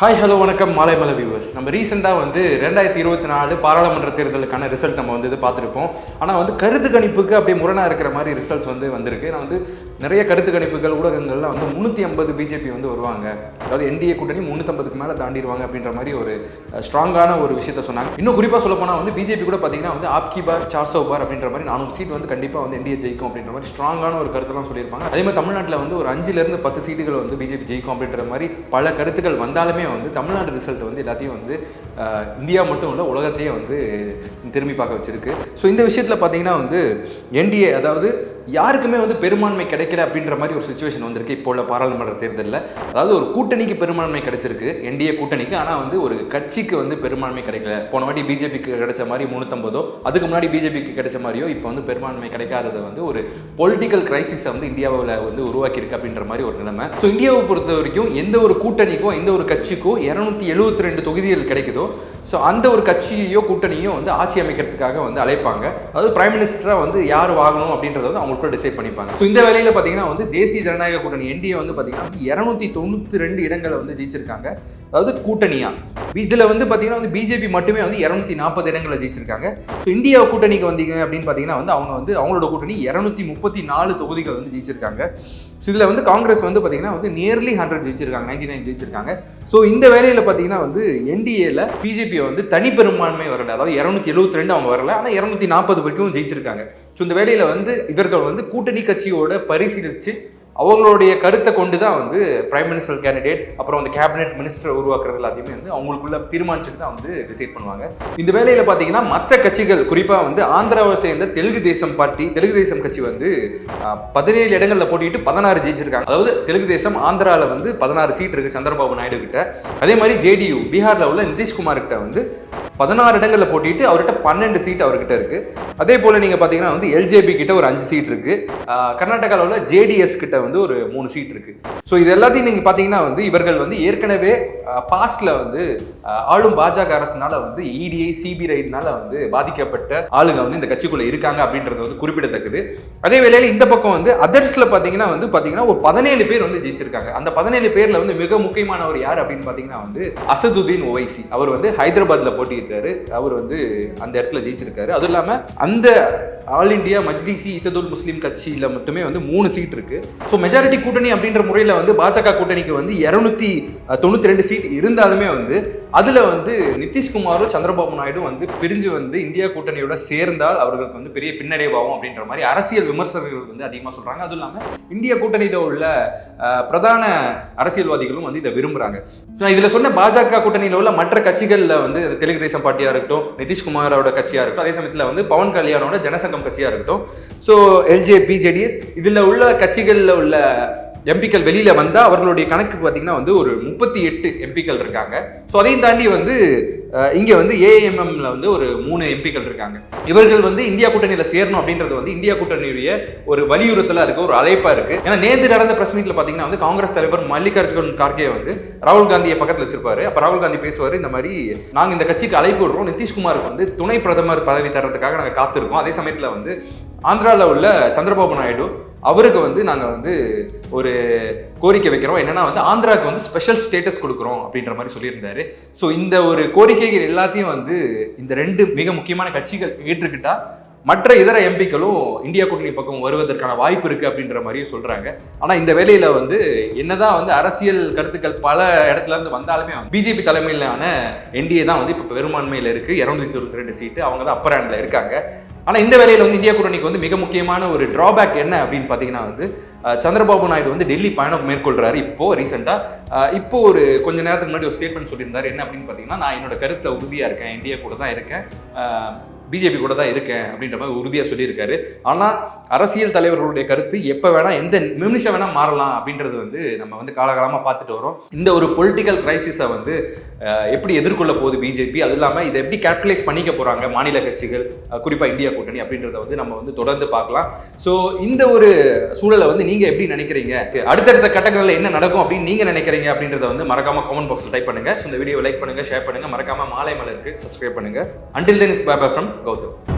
Hi hello வணக்கம். மாலை மலை வியூவர்ஸ் நம்ம ரீசெண்டாக வந்து ரெண்டாயிரத்தி இருபத்தி நாலு பாராளுமன்ற தேர்தலுக்கான ரிசல்ட் நம்ம வந்து இது பார்த்துருப்போம். ஆனால் வந்து கருத்து கணிப்புக்கு அப்படியே முரணாக இருக்கிற மாதிரி ரிசல்ட்ஸ் வந்து வந்திருக்கு. நான் வந்து நிறைய கருத்து கணிப்புகள் ஊடகங்கள்லாம் வந்து முந்நூற்றி ஐம்பது பிஜேபி வந்து வருவாங்க. அதாவது என்டிஏ கூட்டணி முந்நூற்றம்பதுக்கு மேலே தாண்டிடுவாங்க அப்படின்ற மாதிரி ஒரு ஸ்ட்ராங்கான ஒரு விஷயத்த சொன்னாங்க. இன்னும் குறிப்பாக சொல்ல போனால் வந்து பிஜேபி கூட பார்த்தீங்கன்னா வந்து ஆப்கி பார் சார்சோ பார் அப்படின்ற மாதிரி நானூறு சீட் வந்து கண்டிப்பாக வந்து என்டிஏ ஜெயிக்கும் அப்படின்ற மாதிரி ஸ்ட்ராங்கான ஒரு கருத்தெல்லாம் சொல்லியிருப்பாங்க. அதே மாதிரி தமிழ்நாட்டில் வந்து ஒரு அஞ்சுலேருந்து பத்து சீட்டுகள் வந்து பிஜேபி ஜெயிக்கும் அப்படின்ற மாதிரி பல கருத்துக்கள் வந்தாலுமே வந்து தமிழ்நாடு ரிசல்ட் வந்து எல்லாத்தையும் வந்து இந்தியா மட்டும் இல்லை உலகத்தையே வந்து திரும்பி பார்க்க வச்சிருக்கு. ஸோ இந்த விஷயத்தில் பார்த்தீங்கன்னா வந்து என்டிஏ அதாவது யாருக்குமே வந்து பெரும்பான்மை கிடைக்கல அப்படின்ற மாதிரி ஒரு சுச்சுவேஷன் வந்திருக்கு. இப்போ உள்ள பாராளுமன்ற தேர்தலில். அதாவது ஒரு கூட்டணிக்கு பெரும்பான்மை கிடைச்சிருக்கு. என்டிஏ கூட்டணிக்கு. ஆனால் வந்து ஒரு கட்சிக்கு வந்து பெரும்பான்மை கிடைக்கல. போன வாட்டி பிஜேபிக்கு கிடைச்ச மாதிரி முந்நூற்றம்பதோ அதுக்கு முன்னாடி பிஜேபிக்கு கிடைச்ச மாதிரியோ இப்போ வந்து பெரும்பான்மை கிடைக்காதது வந்து ஒரு பொலிட்டிக்கல் கிரைசிஸை வந்து இந்தியாவில் வந்து உருவாக்கியிருக்கு அப்படின்ற மாதிரி ஒரு நிலைமை. ஸோ இந்தியாவை பொறுத்த வரைக்கும் எந்த ஒரு கூட்டணிக்கோ எந்த ஒரு கட்சிக்கோ இரநூத்தி எழுபத்தி ரெண்டு தொகுதிகள் கிடைக்குதோ ஸோ அந்த ஒரு கட்சியோ கூட்டணியோ வந்து ஆட்சி அமைக்கிறதுக்காக வந்து அழைப்பாங்க. அதாவது பிரைம் மினிஸ்டராக வந்து யார் வாங்கணும் அப்படின்றத வந்து அவங்களுக்குள்ள டிசைட் பண்ணிப்பாங்க. ஸோ இந்த வேலையில் பார்த்தீங்கன்னா வந்து தேசிய ஜனநாயக கூட்டணி என்டிஏ வந்து பார்த்தீங்கன்னா இரநூத்தி தொண்ணூற்றி ரெண்டு இடங்களை வந்து ஜெயிச்சிருக்காங்க. அதாவது கூட்டணியாக இதில் வந்து பார்த்தீங்கன்னா வந்து பிஜேபி மட்டுமே வந்து இரநூத்தி நாற்பது இடங்களை ஜெயிச்சிருக்காங்க. ஸோ இந்தியா கூட்டணிக்கு வந்தீங்க அப்படின்னு பார்த்தீங்கன்னா வந்து அவங்க வந்து அவங்களோட கூட்டணி இரநூத்தி முப்பத்தி நாலு தொகுதிகள் வந்து ஜெயிச்சிருக்காங்க. ஸோ இதில் வந்து காங்கிரஸ் வந்து பார்த்தீங்கன்னா வந்து நியர்லி ஹண்ட்ரட் ஜெயிச்சிருக்காங்க நைன்டி நைன் ஜெயிச்சிருக்காங்க. ஸோ இந்த வேலையில் பார்த்தீங்கன்னா வந்து என்டிஏல பிஜேபி வந்து தனி பெரும்பான்மை வரல அதாவது இரநூத்தி எழுபத்தி ரெண்டு அவங்க வரல ஆனால் இரநூத்தி நாற்பது வரைக்கும் ஜெயிச்சிருக்காங்க. ஸோ இந்த வேலையில் வந்து இவர்கள் வந்து கூட்டணி கட்சியோட பரிசீலித்து அவங்களுடைய கருத்தை கொண்டு தான் வந்து பிரைம் மினிஸ்டர் கேண்டிடேட் அப்புறம் வந்து கேபினெட் மினிஸ்டர் உருவாக்குறது எல்லாத்தையுமே வந்து அவங்களுக்குள்ள தீர்மானிச்சுட்டு தான் வந்து டிசைட் பண்ணுவாங்க. இந்த வேலையில் பார்த்தீங்கன்னா மற்ற கட்சிகள் குறிப்பாக வந்து ஆந்திராவை சேர்ந்த தெலுங்கு தேசம் பார்ட்டி தெலுங்கு தேசம் கட்சி வந்து பதினேழு இடங்களில் போட்டிட்டு பதினாறு ஜெயிச்சிருக்காங்க. அதாவது தெலுங்கு தேசம் ஆந்திராவில் வந்து பதினாறு சீட் இருக்கு சந்திரபாபு நாயுடு கிட்ட. அதே மாதிரி ஜேடியு பீகார்ல உள்ள நிதிஷ்குமார் கிட்ட வந்து பதினாறு இடங்களில் போட்டிட்டு அவர்கிட்ட பன்னெண்டு சீட் அவர்கிட்ட இருக்கு. அதே போல நீங்க பாத்தீங்கன்னா வந்து எல்ஜேபி கிட்ட ஒரு அஞ்சு சீட் இருக்கு. கர்நாடகாவில் உள்ள ஜேடிஎஸ் கிட்ட வந்து ஒரு மூணு சீட் இருக்கு. ஸோ இது எல்லாத்தையும் நீங்க பாத்தீங்கன்னா வந்து இவர்கள் வந்து ஏற்கனவே பாஸ்ட்ல வந்து ஆளும் பாஜக அரசுனால வந்து இடிஐ சிபி வந்து பாதிக்கப்பட்ட ஆளுங்க வந்து இந்த கட்சிக்குள்ள இருக்காங்க அப்படின்றது வந்து குறிப்பிடத்தக்கது. அதே வேளையில இந்த பக்கம் வந்து அதர்ஸ்ல பாத்தீங்கன்னா வந்து பாத்தீங்கன்னா ஒரு பதினேழு பேர் வந்து ஜெயிச்சிருக்காங்க. அந்த பதினேழு பேர்ல வந்து மிக முக்கியமானவர் யார் அப்படின்னு பாத்தீங்கன்னா வந்து அசதுதீன் ஓவைசி. அவர் வந்து ஹைதராபாத்ல பண்ணியிருக்காரு. அவர் வந்து அந்த இடத்துல ஜெயிச்சிருக்காரு. அதுவும் இல்லாம அந்த ஆல் இந்தியா மஜ்லிசி இத்ததுல் முஸ்லீம் கட்சியில் மட்டுமே வந்து மூணு சீட் இருக்கு. ஸோ மெஜாரிட்டி கூட்டணி அப்படின்ற முறையில் வந்து பாஜக கூட்டணிக்கு வந்து இரநூத்தி தொண்ணூத்தி ரெண்டு சீட் இருந்தாலுமே வந்து அதுல வந்து நிதிஷ்குமாரும் சந்திரபாபு நாயுடு வந்து பிரிஞ்சு வந்து இந்தியா கூட்டணியோட சேர்ந்தால் அவர்களுக்கு வந்து பெரிய பின்னடைவாகும் அப்படின்ற மாதிரி அரசியல் விமர்சகர்கள் வந்து அதிகமாக சொல்றாங்க. அதுவும் இல்லாமல் இந்திய கூட்டணியில உள்ள பிரதான அரசியல்வாதிகளும் வந்து இதை விரும்புறாங்க. நான் இதுல சொன்ன பாஜக கூட்டணியில உள்ள மற்ற கட்சிகள்ல வந்து தெலுங்கு தேசம் பார்ட்டியா இருக்கட்டும் நிதிஷ்குமாரோட கட்சியா இருக்கட்டும் அதே சமயத்துல வந்து பவன் கல்யாணோட ஜனசங்கம் கட்சியா இருக்கட்டும். ஸோ எல்ஜே பிஜேடிஎஸ் இதுல உள்ள கட்சிகளில் உள்ள எம்பிக்கள் வெளியில வந்தா அவர்களுடைய கணக்கு பார்த்தீங்கன்னா வந்து ஒரு முப்பத்தி எட்டு எம்பிக்கள் இருக்காங்க. ஸோ அதையும் தாண்டி வந்து இங்கே இங்க வந்து ஏஎம்எம்ல வந்து ஒரு மூணு எம்பிக்கள் இருக்காங்க. இவர்கள் வந்து இந்தியா கூட்டணியில சேரணும் அப்படின்றது வந்து இந்தியா கூட்டணியுடைய ஒரு வலியுறுத்தலா இருக்கு ஒரு அழைப்பா இருக்கு. ஏன்னா நேற்று நடந்த பிரஸ் மீட்ல பாத்தீங்கன்னா வந்து காங்கிரஸ் தலைவர் மல்லிகார்ஜுன் கார்கே வந்து ராகுல் காந்தியை பக்கத்துல வச்சிருப்பாரு. அப்ப ராகுல் காந்தி பேசுவாரு இந்த மாதிரி நாங்க இந்த கட்சிக்கு அழைப்பு விடுறோம். நிதிஷ்குமாருக்கு வந்து துணை பிரதமர் பதவி தர்றதுக்காக நாங்க காத்திருக்கோம். அதே சமயத்துல வந்து ஆந்திராவில் உள்ள சந்திரபாபு நாயுடு அவருக்கு வந்து நாங்கள் வந்து ஒரு கோரிக்கை வைக்கிறோம். என்னன்னா வந்து ஆந்திராவுக்கு வந்து ஸ்பெஷல் ஸ்டேட்டஸ் கொடுக்குறோம் அப்படின்ற மாதிரி சொல்லியிருந்தாரு. ஸோ இந்த ஒரு கோரிக்கைகள் எல்லாத்தையும் வந்து இந்த ரெண்டு மிக முக்கியமான கட்சிகள் ஏற்றுக்கிட்டா மற்ற இதர எம்பிக்களும் இந்தியா கூட்டணி பக்கம் வருவதற்கான வாய்ப்பு இருக்கு அப்படின்ற மாதிரியும் சொல்றாங்க. ஆனா இந்த வேலையில வந்து என்னதான் வந்து அரசியல் கருத்துக்கள் பல இடத்துல இருந்து வந்தாலுமே பிஜேபி தலைமையிலான என்டிஏ தான் வந்து இப்ப பெரும்பான்மையில இருக்கு. இருநூத்தி தொண்ணூத்தி ரெண்டு சீட்டு அவங்க தான் அப்பர் ஹேண்ட்ல இருக்காங்க. ஆனா இந்த வேலையில வந்து இந்தியா கூட்டணிக்கு வந்து மிக முக்கியமான ஒரு டிராபேக் என்ன அப்படின்னு பாத்தீங்கன்னா வந்து சந்திரபாபு நாயுடு வந்து டெல்லி பயணம் மேற்கொள்றாரு இப்போ ரீசெண்டா இப்போ ஒரு கொஞ்ச நேரத்துக்கு முன்னாடி ஒரு ஸ்டேட்மெண்ட் சொல்லியிருந்தாரு. என்ன அப்படின்னு பாத்தீங்கன்னா நான் என்னோட கருத்தை உறுதியா இருக்கேன். இந்தியா கூட தான் இருக்கேன். பிஜேபி கூட தான் இருக்கேன் அப்படின்ற மாதிரி உறுதியாக சொல்லியிருக்காரு. ஆனால் அரசியல் தலைவர்களுடைய கருத்து எப்போ வேணால் எந்த நிமிஷம் வேணால் மாறலாம் அப்படின்றது வந்து நம்ம வந்து காலகாலமாக பார்த்துட்டு வரோம். இந்த ஒரு பொலிட்டிக்கல் கிரைசிஸை வந்து எப்படி எதிர்கொள்ள போகுது பிஜேபி? அது இல்லாமல் இதை எப்படி கேபிட்டலைஸ் பண்ணிக்க போகிறாங்க மாநில கட்சிகள் குறிப்பாக இந்தியா கூட்டணி அப்படின்றத வந்து நம்ம வந்து தொடர்ந்து பார்க்கலாம். ஸோ இந்த ஒரு சூழலை வந்து நீங்கள் எப்படி நினைக்கிறீங்க? அடுத்தடுத்த கட்டங்களில் என்ன நடக்கும் அப்படின்னு நீங்கள் நினைக்கிறீங்க அப்படின்றத வந்து மறக்காம கமெண்ட் பாக்ஸில் டைப் பண்ணுங்க. ஸோ இந்த வீடியோ லைக் பண்ணுங்க ஷேர் பண்ணுங்கள் மறக்காம மாலை மலருக்கு சப்ஸ்கிரைப் பண்ணுங்கள் until then is Baba from Goto.